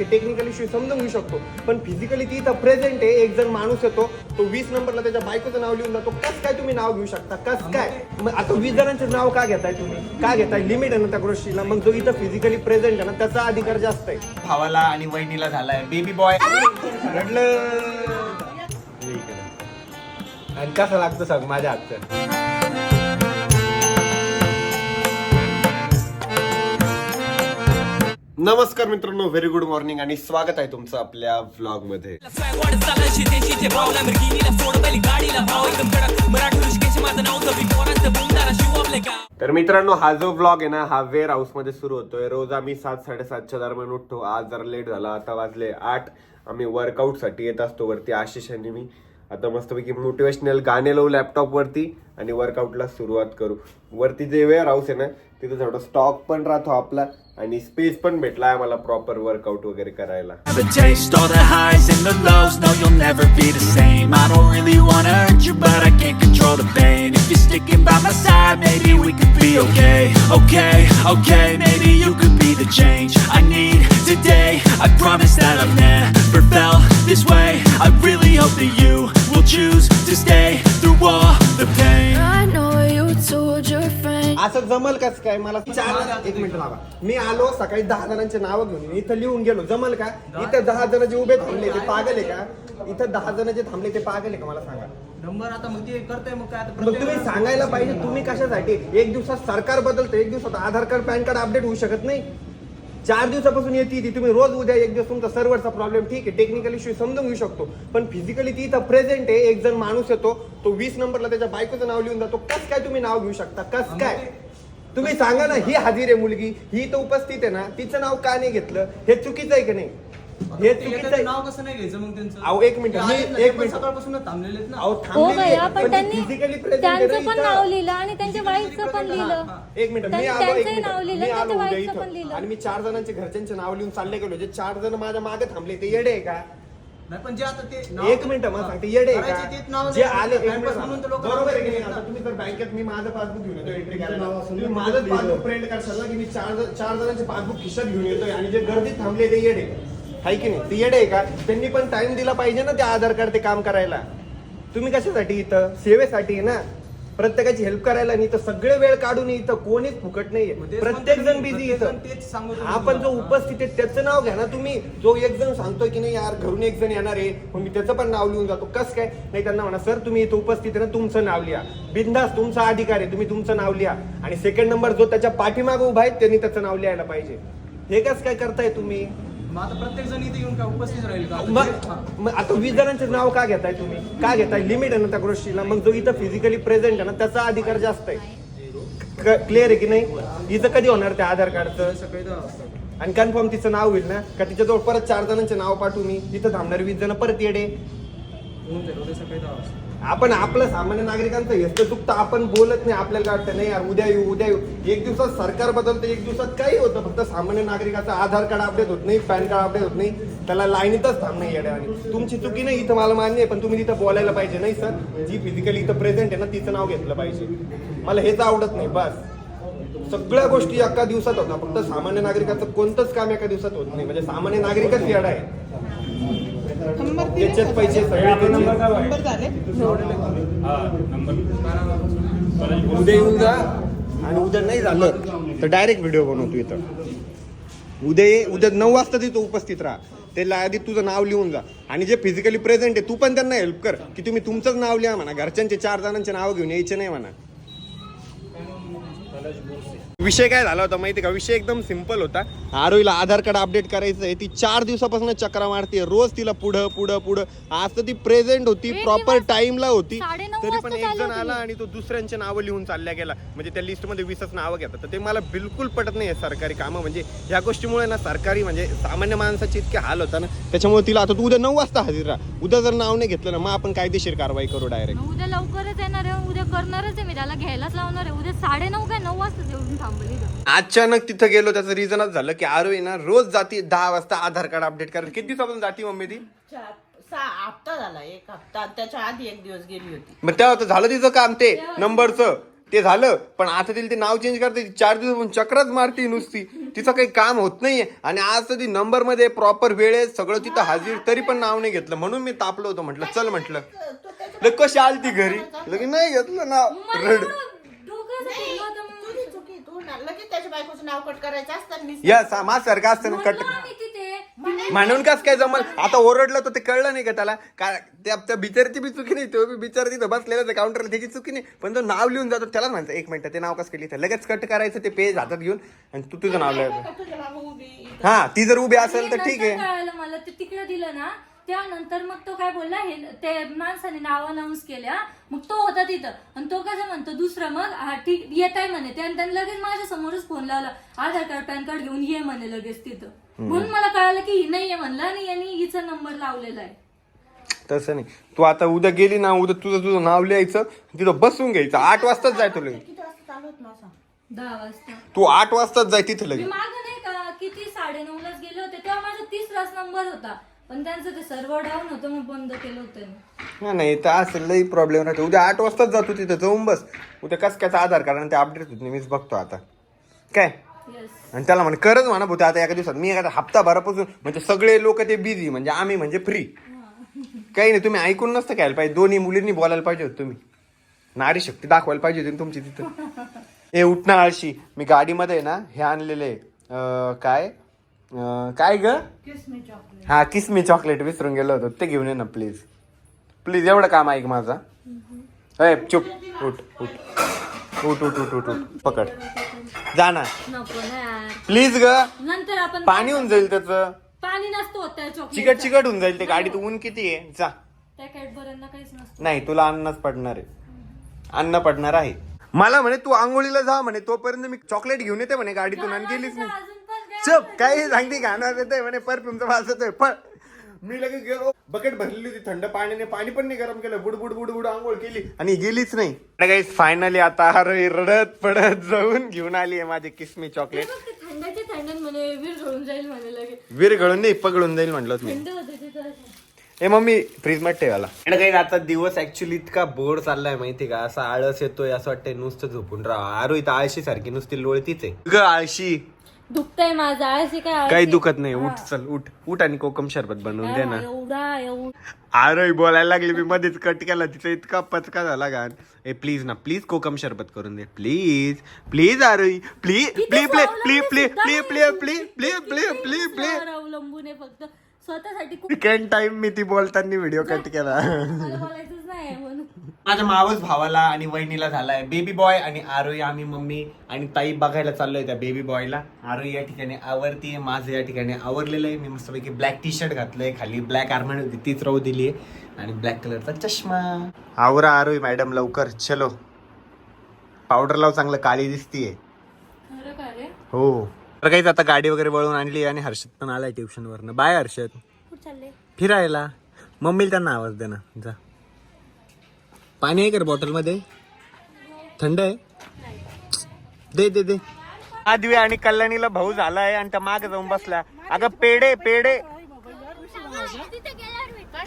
आहे technical issue समजून घेऊ शकतो. पण फिजिकली ती इथं प्रेझेंट आहे एक जण माणूस येतो तो वीस नंबरला त्याच्या बायकोचं नाव लिहून जातो. कस काय तुम्ही नाव घेऊ शकता? कस काय? मग आता वीस जणांचे नाव का घेताय तुम्ही? का घेताय? लिमिट आहे ना त्या गोष्टीला. मग जो इथं फिजिकली प्रेझेंट आहे ना त्याचा अधिकार जास्त आहे. भावाला आणि वहिनीला झालाय. बेबी बॉय रडलं. आणि कसं लागतं सांग माझ्या हातचं? नमस्कार मित्रांनो व्हेरी गुड मॉर्निंग आणि स्वागत आहे तुमचं आपल्या व्लॉगमध्ये तर तर मित्रांनो हा जो व्लॉग आहे ना हा वेअर हाऊसमध्ये सुरू होतोय. रोज आम्ही सात साडेसातच्या दरम्यान उठतो. आज जरा लेट झाला आता वाजले आठ. आम्ही वर्कआउटसाठी येत असतो वरती आशिष आणि मी. आता मस्तपैकी मोटिवेशनल गाणे लावू लॅपटॉप वरती आणि वर्कआउटला सुरुवात करू. वरती जे वेअर हाऊस आहे ना तिथे थोडा स्टॉक पण राहतो आपला आणि स्पेस पण भेटला आम्हाला प्रॉपर वर्कआउट वगैरे करायला. Okay, okay, okay जमल कस काय? मला चार एक मिनिट लावा मी आलो सकाळी दहा जणांचे नावं घेऊन. इथं लिहून गेलो. जमल का? इथं दहा जण जे उभे थांबले ते पागल आहे का? इथं दहा जण जे थांबले ते पागल आहे का? मला सांगा. नंबर आता मग ते करताय मग काय आता मग तुम्ही सांगायला पाहिजे तुम्ही कशासाठी? एक दिवसात सरकार बदलतं एक दिवसात Aadhaar card PAN card update होऊ शकत नाही. चार दिवसापासून येते ती तुम्ही रोज उद्या एक दिवस तुमचा सर्व्हरचा प्रॉब्लेम ठीक आहे टेक्निकल इश्यू समजून घेऊ शकतो. पण फिजिकली ती इथं प्रेझेंट आहे एक जण माणूस येतो तो वीस नंबरला त्याच्या बायकोचं नाव लिहून जातो. कस काय तुम्ही नाव घेऊ शकता? कस काय? तुम्ही सांगा ना ही हाजीर आहे मुलगी ही तर उपस्थित आहे ना तिचं नाव का नाही घेतलं? हे चुकीचं आहे का नाही? हे चुकीचं आहे. नाव कसं नाही घ्यायचं मग त्यांचं? अहो, एक मिनिट, मी- एक मिनिट. सकाळपासून थांबलेले आहेत ना. अहो हो थांबलेली भैया आहे, पण त्यांनी त्यांचं. नाव लिहिलं आणि त्यांच्या वाईफचं पण लिहिलं. एक मिनिट मी त्यांनी आलो एक त्यांचंही मिनिट. नाव लिहिलं मी आणि आलो त्यांच्या उद्या वाईफचं पण इथं लिहिलं. आणि मी चार जणांचे घरच्यांचे नाव लिहून चालले गेलो जे चार जण माझ्या मागे थांबले ते येडे आहे का? नाही पण जे आता ते नाव- एक मिनिट मला सांगते येडे आहे करायचे तेच का नाव जे आले एक टाइमपास मिनिट. म्हणून तर लोक बरोबर आहे की नाही? बँकेत मी माझं पासबुक घेऊन येतो एंट्री करायला. तुम्ही माझं पासबुक प्रिंट करशाल ना की मी चार चार जणांचे पासबुक खिशात घेऊन येतोय आणि जे गर्दीत थांबले ते येडे. आहे की नाही? ते येडे आहे का? त्यांनी पण टाइम दिला पाहिजे ना ते आधार कार्ड ते काम करायला. तुम्ही कशासाठी इथं? सेवेसाठी ना? प्रत्येकाची हेल्प करायला नाही तर सगळे वेळ काढून इथं कोणीच फुकट नाहीये. प्रत्येक जण बिझी इथं. तेच आपण जो. उपस्थित आहे त्याचं नाव घ्या ना तुम्ही. जो एक जण सांगतोय की नाही यार घरून एक जण येणार आहे मग मी त्याचं पण नाव लिहून जातो. कस काय? नाही त्यांना म्हणा सर तुम्ही इथं उपस्थित आहे ना तुमचं नाव लिहा. बिंदास तुमचा अधिकार आहे तुम्ही तुमचं नाव लिहा. आणि सेकंड नंबर जो त्याच्या पाठीमागे उभा आहे त्यांनी त्याचं नाव लिहायला पाहिजे. हे कस काय करताय तुम्ही? मग आता प्रत्येक जण इथे येऊन काय उपस्थित राहील का? आता मग हा. मग आता वीस जणांचे नाव का घेताय तुम्ही? का घेताय? लिमिट आहे ना त्या गोष्टीला. मग जो इथं फिजिकली प्रेझेंट आहे ना त्याचा अधिकार जास्त आहे. क्लिअर आहे की नाही? इथं कधी होणार त्या आधार कार्डचं? सकाळी दहा वाजता आणि कन्फर्म तिचं नाव होईल ना? का तिच्याजवळ परत चार जणांचे नाव पाठवू मी? तिथं थांबणारे वीस जण परत येडे. होऊन जाईल. उद्या सकाळी दहा वाजता आपण आपलं सामान्य नागरिकांचं हेच चुकतं आपण बोलत नाही आपल्याला वाटतं? नाही यार उद्या येऊ उद्या येऊ. एक दिवसात सरकार बदलतं एक दिवसात काही होतं. फक्त सामान्य नागरिकाचं आधार कार्ड अपडेट होत नाही पॅन कार्ड अपडेट होत नाही. त्याला लाईनीतच थांबणं येड्यावानी. तुमची चुकी नाही इथं मला मान्य आहे पण तुम्ही तिथं बोलायला पाहिजे नाही सर? जी फिजिकली इथं प्रेझेंट आहे ना तिचं नाव घेतलं पाहिजे. मला हेच आवडत नाही बस. सगळ्या गोष्टी एका दिवसात होतात. फक्त सामान्य नागरिकाचं कोणतंच काम एका दिवसात होत नाही. म्हणजे सामान्य नागरिकच येडा आहे. त्याच्यात पैसे सगळे नंबर उद्या येऊन जा आणि उद्या नाही झालं तर डायरेक्ट व्हिडिओ बनवतो इथं. उद्या ये उद्या नऊ वाजता तिथं उपस्थित राहा. त्याला आधी तुझं नाव लिहून जा. आणि जे फिजिकली प्रेझेंट आहे तू पण त्यांना हेल्प कर की तुम्ही तुमचंच नाव लिहा म्हणा. घरच्यांचे चार जणांचे नाव घेऊन यायचे नाही म्हणा. विषय काय झाला होता माहिती का? विषय एकदम सिंपल होता. आरोईला आधार कार्ड अपडेट करायचं आहे. ती चार दिवसापासून चक्रा मारते रोज तिला पुढं पुढं पुढं. आज तर ती प्रेझेंट होती प्रॉपर टाइमला होती. तरी पण एक जण. आला आणि तो दुसऱ्यांचे नावं लिहून चालल्या गेला. म्हणजे त्या लिस्टमध्ये वीसच नावं घेतात. तर ते मला बिलकुल पटत नाही सरकारी कामं. म्हणजे या गोष्टीमुळे ना सरकारी म्हणजे सामान्य माणसाचे इतके हाल होता ना. त्याच्यामुळे तिला आता तू उद्या नऊ वाजता हजर राहा. उद्या जर नाव नाही घेतलं ना मग आपण कायदेशीर कारवाई करू डायरेक्ट उद्या लवकरच करणारच आहे मी त्याला घ्यायलाच लावणार आहे. उद्या साडे नऊ काय नऊ वाजता थांबली अचानक तिथं गेलो त्याचं रिझनच झालं की आरोही ना रोज जाती दहा वाजता आधार कार्ड अपडेट करायला. किती दिवसापासून जाती मम्मी ती? चार सहा हप्ता झाला एक हप्ता. त्याच्या आधी एक दिवस गेली होती. मग तेव्हा तर झालं तिचं काम ते नंबरचं. ते झालं पण आता तिला ते नाव चेंज करते चार दिवस चक्रच मारते नुसती. तिचं काही काम होत नाहीये. आणि आज तर ती नंबरमध्ये प्रॉपर वेळेत सगळं तिथं हाजीर तरी पण नाव नाही घेतलं. म्हणून मी तापलो होतो म्हटलं चल म्हटलं. लग कशी आलती घरी. लगे नाही घेतलं नाव. रड. तू या समाज सारखं असतं ना कट म्हणून कस काय जमल? आता ओरडलं तर ते कळलं नाही का त्याला? काय त्या त्या बिचारची बी चुकी नाही तो बी बिचार तिथं बसलेला काउंटरला त्याची चुकी नाही. पण तो नाव लिहून जातो त्यालाच म्हणतं एक मिनिट ते नाव कसं केली लगेच कट करायचं ते पेज हातात घेऊन आणि तू तुझं नाव लिहायचं. हा ती जर उभी असेल तर ठीक आहे. मला ते तिकडे दिलं ना त्यानंतर मग तो काय बोलला हे ते माणसाने नाव अनाऊन्स केल्या मग तो होता तिथं. आणि तो कसं म्हणतो दुसरं मग हा ठीक येत आहे म्हणे त्यानं त्यानं लगेच माझ्या समोरच फोन लावला. आधार कार्ड पॅन कार्ड घेऊन ये म्हणे लगेच तिथं. म्हणून मला कळालं की ही नाहीये म्हणलं आणि यांनी हिचा नंबर लावलेला आहे. तसं नाही. तू आता उद्या गेली ना उद्या तुझं तुझं नाव लिहायचं तिथं बसून घ्यायचं. आठ वाजताच जाय तुला. किती वाजता चालू होत माझा? दहा वाजता. तू आठ वाजताच जाय तिथं मी लगेच मागं नाही का किती साडे लाच गेले होते तेव्हा माझा तिसराच नंबर होता. पण त्यांचं ते सर्व्हर डाऊन होतं मग बंद केलं होतं मी. हा नाही तर असेल लई प्रॉब्लेम राहतो. उद्या आठ वाजताच जातो तिथं जाऊन बस. उद्या कसं कायचं आधार कार्ड आणि ते अपडेट होत नाही मीच बघतो आता. काय. आणि त्याला म्हणे करच म्हणा भाऊ ते आता एका दिवसात. मी एखादा हप्ता भरापासून म्हणजे सगळे लोक ते बिझी म्हणजे आम्ही म्हणजे फ्री काही नाही तुम्ही ऐकून नसतं घ्यायला पाहिजे. दोन्ही मुलींनी बोलायला पाहिजे होतं तुम्ही. नारी शक्ती दाखवायला पाहिजे होती ना तुमची तिथं. ए उठणं आळशी. मी गाडीमध्ये आहे ना हे आणलेले काय? अं, काय ग? हा किसमी चॉकलेट विसरून गेलो होतो. ते घेऊन ये ना प्लीज प्लीज एवढं काम ऐक माझा. अय चुप. उठ उठ. उठ उठ उठ उठ उठ. पकड. जा ना. नको ना यार. प्लीज ग. नंतर आपण पाणी होऊन जाईल त्याचं. पाणी नसतं होत त्या चॉकलेट चिकट चिकट होऊन जाईल ते. गाडीत ऊन किती आहे? जा. त्या कॅडबऱ्यांना काहीच नसतं. नाही तुला अन्नच पडणार आहे. अन्न पडणार आहे. मला म्हणे तू आंघोळीला जा म्हणे. तोपर्यंत मी चॉकलेट घेऊन येते म्हणे. गाडीतून आणि गेलीच नाही. चप काही सांगते गाणार येते म्हणे परफ्यूमचा वास येतोय पण मी लगेच गेलो बकेट भरलेली होती थंड पाण्याने पाणी पण नाही गरम केलं. बुड बुड बुड बुड आंघोळ केली आणि गेलीच नाही. काही फायनली आता अरे रडत पडत जाऊन घेऊन आली आहे माझी किसमी चॉकलेट थंडाच्या थंडात म्हणे वीर गळून जाईल म्हणे लगे वीर गळून नाही पगळून जाईल म्हटलं मी थंड होते तिथं असं. ए मम्मी फ्रीजमध्ये ठेवायला. आणि काही आता दिवस ऍक्च्युली इतका बोर चाललाय माहिती का? असा आळस येतोय असं वाटतंय नुसतं झोपून राहा आरो इथं आळशी सारखी नुसती लोळतीच आहे. ग आळशी. दुखतय माझं आळशी काय काही दुखत नाही उठ चल उठ. उठ आणि कोकम शरबत बनवून दे ना. एवढा एवढा. आरोही बोलायला लागली मी मध्येच कट केला तिचा इतका पचका झाला गान ए प्लीज ना प्लीज कोकम शरबत करून दे. प्लीज प्लीज आरोही प्लीज प्ली प्ले प्ली प्ली प्ली प्ले प्ली प्ली प्ले प्ली प्ले अवलंबून आहे फक्त. स्वतःसाठी खूप सेकंड टाइम मी ती बोलताना व्हिडिओ कट केला. मला बोलायचंच नाही म्हणून. माझ्या मावस भावाला आणि वहिनीला झालाय. बेबी बॉय आणि आरोही आम्ही मम्मी आणि ताई बघायला चाललोय त्या बेबी बॉयला आरोही या ठिकाणी आवरतीये माझं या ठिकाणी आवरलेलं आहे. मी मस्तपैकी ब्लॅक टी शर्ट घातलंय. खाली ब्लॅक आर्मंड होती तीच राहू दिली आहे. आणि ब्लॅक कलरचा चष्मा. आवरा आरोही मॅडम लवकर. चलो. पावडर लाव चांगलं काळी दिसतीये. खरं का रे? हो. तर काहीच आता गाडी वगैरे वळून आणली आणि हर्षद पण आलाय ट्युशन वरनं. बाय हर्षद. फिरायला. मम्मीला त्यांना आवाज दे ना. जा. पाणी आहे का बॉटलमध्ये थंड आहे? दे दे दे. आदवी आणि कल्याणीला भाऊ झालाय आणि त्या मागे जाऊन बसल्या. अगं पेडे पेडे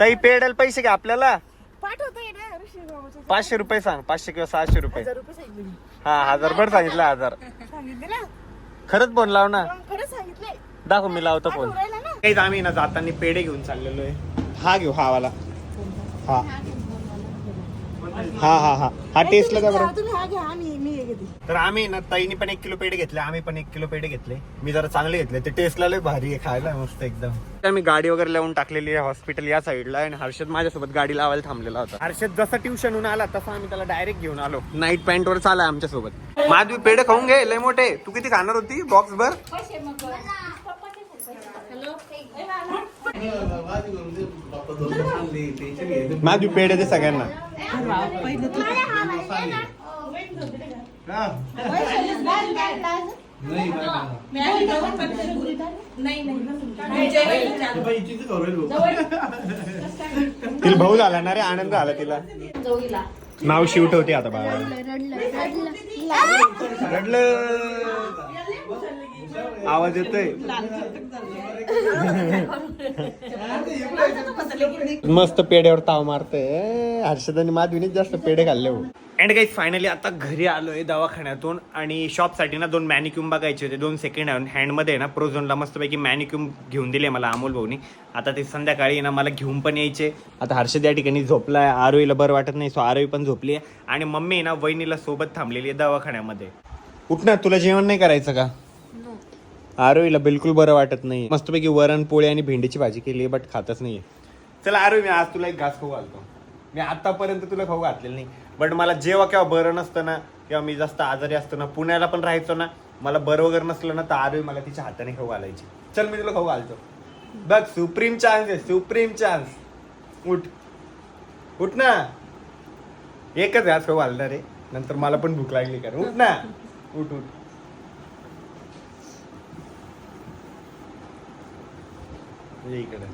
ताई पेड्याला पैसे घ्या आपल्याला. पाचशे रुपये सांग. पाचशे किंवा सहाशे रुपये. हा हजार. भर सांगितलं हजार. खरंच फोन लाव ना. दाखव मी लावतो फोन काही आम्ही ना जाताना पेढे घेऊन चाललेलो आहे. हा घेऊ हा वाला. हा. हा हा हा. हा टेस्टला का बरं. तुम्ही हा घ्या आम्ही मी हे घेते. तर आम्ही ना ताईने पण एक किलो पेढे घेतले आम्ही पण एक किलो पेढे घेतले. मी जरा चांगले घेतले ते टेस्टला लय भारी आहे खायला मस्त एकदम. आम्ही गाडी वगैरे लावून टाकलेली आहे हॉस्पिटल या साईडला आणि हर्षद माझ्यासोबत गाडी लावायला थांबलेला होता. हर्षद जसं ट्युशनहून आला तसं आम्ही त्याला डायरेक्ट घेऊन आलो. नाईट पॅन्ट वर चालाय आमच्यासोबत. माधवी पेढे खाऊन घे लय मोठे. तू किती खाणार होती? बॉक्स भर. माझी पेड येते सगळ्यांना. तिला भाऊ झाला ना रे? आनंद झाला तिला. नाव शिव ठेवते आता बाबा रडलं. आवाज येतोय. मस्त पेड्यावर ताव मारतोय. हर्षद आणि माधवीने जास्त पेढे खाल्ले हो. अँड काही फायनली आता घरी आलोय दवाखान्यातून आणि शॉपसाठी ना दोन मॅनिक्यूम बघायचे होते दोन सेकंड हँड हँडमध्ये ना प्रोझोनला मस्तपैकी मॅनिक्यूम घेऊन दिले मला अमोल भाऊनी. आता ते संध्याकाळी ना मला घेऊन पण यायचे. आता हर्षद या ठिकाणी झोपलाय आरोईला बरं वाटत नाही सो आरोई पण झोपली आहे आणि मम्मी ना वहिनीला सोबत थांबलेली आहे दवाखान्यामध्ये. उठ ना तुला जेवण नाही करायचं का? आरोईला बिलकुल बरं वाटत नाही. मस्तपैकी वरण पोळी आणि भेंडीची भाजी केली आहे बट खातच नाहीये. चला आरोई मी आज तुला एक घास खाऊ घालतो. मी आतापर्यंत तुला खाऊ घातलेलं नाही. बट मला जेव्हा केव्हा बरं नसतं ना किंवा मी जास्त आजारी असतो ना पुण्याला पण राहायचो ना मला बरं वगैरे नसलं ना तर आरवी मला तिच्या हाताने खाऊ घालायची. चल मी तुला खाऊ घालतो. बघ सुप्रीम चान्स आहे सुप्रीम चान्स उठ. उठ ना. एकच आज खाऊ घालणार आहे. नंतर मला पण भूक लागली कर उठ ना. उठ उठ. इकडे.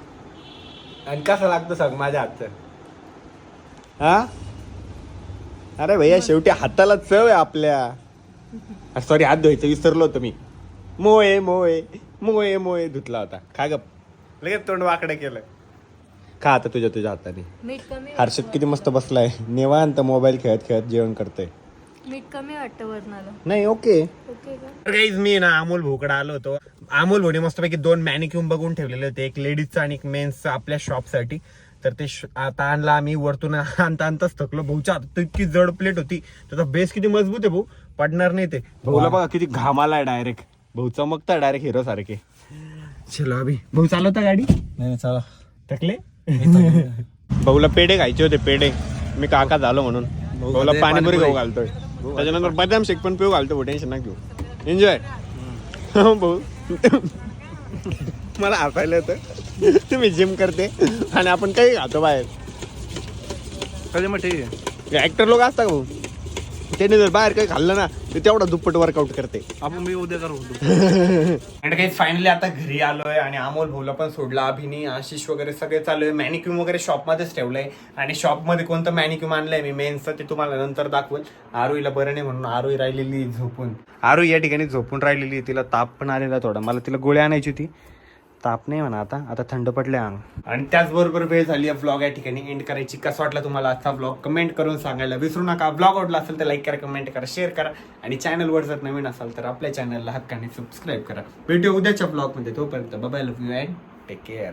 आणि कसं लागतं सांग माझ्या हातचं? हा? अरे भैया शेवटी हाताला चव आहे आपल्या. सॉरी हात धुवायचं विसरलो होतो मी. मोये मोये मोये मोये धुतला होता. खा गप. लगेच तोंड वाकडं केलं. खा आता तुझ्या तुझ्या हाताने. हर्षद किती मस्त बसलाय. निवांत मोबाईल खेळत खेळत जेवण करतोय. मीठ कमी वाटतं वरणाला नाही ओके. काहीच मी ना अमोल भाऊकडे आलो होतो. अमोल भाऊने मस्तपैकी दोन मॅनिक्यूम बघून ठेवलेले होते. एक लेडीजचा आणि एक मेन्सचा आपल्या शॉपसाठी तर ते श- आता आणला आम्ही वरतून आणता आणताच थकलो. भाऊच्या इतकी जड प्लेट होती. त्याचा बेस किती मजबूत आहे भाऊ? पडणार नाही ते. भाऊला बघा किती घाम आलाय डायरेक्ट भाऊ चमकता डायरेक्ट हिरो सारखे. चलो अभि भाऊ चालवता गाडी? नाही चला. थकले? भाऊला पेढे खायचे होते पेढे. मी काका झालो म्हणून. भाऊला पाणीपुरी. खाऊ घालतोय. त्याच्यानंतर बदाम शेक पण पिऊ घालतो टेन्शन ना घेऊ. एन्जॉय भाऊ. मला हसायला येतं. तुम्ही जिम करते आणि आपण काही खातो बाहेर. कधी मग ठीक आहे? ऍक्टर लोक असतात का भाऊ. त्याने जर बाहेर काही खाल्लं ना तर तेवढा दुप्पट वर्कआउट करते. आपण मी उद्या करू. आणि काही फायनली आता घरी आलोय आणि अमोल भाऊला पण सोडला अभिनी आशिष वगैरे सगळे चालू आहे. मॅनिक्यूम वगैरे शॉपमध्येच ठेवलंय. आणि शॉपमध्ये कोणतं मॅनिक्यूम आणलंय मी मेन्सचं ते तुम्हाला नंतर दाखवेल. आरोईला बरं नाही म्हणून आरोई राहिलेली झोपून. आरोई या ठिकाणी झोपून राहिलेली तिला ताप पण आलेला थोडा. मला तिला गोळ्या आणायची होती. ताप नाही म्हणा आता आता थंड पडले अंग आणि त्याचबरोबर वेळ झाली आहे ब्लॉग या ठिकाणी एंड करायची. कसं वाटला तुम्हाला आजचा ब्लॉग कमेंट करून सांगायला विसरू नका. ब्लॉग आवडला असेल तर लाईक करा कमेंट करा शेअर करा. आणि चॅनलवर जर नवीन असाल तर आपल्या चॅनलला हक्काने सबस्क्राईब करा. भेटू उद्याच्या ब्लॉगमध्ये तोपर्यंत bye love you and take care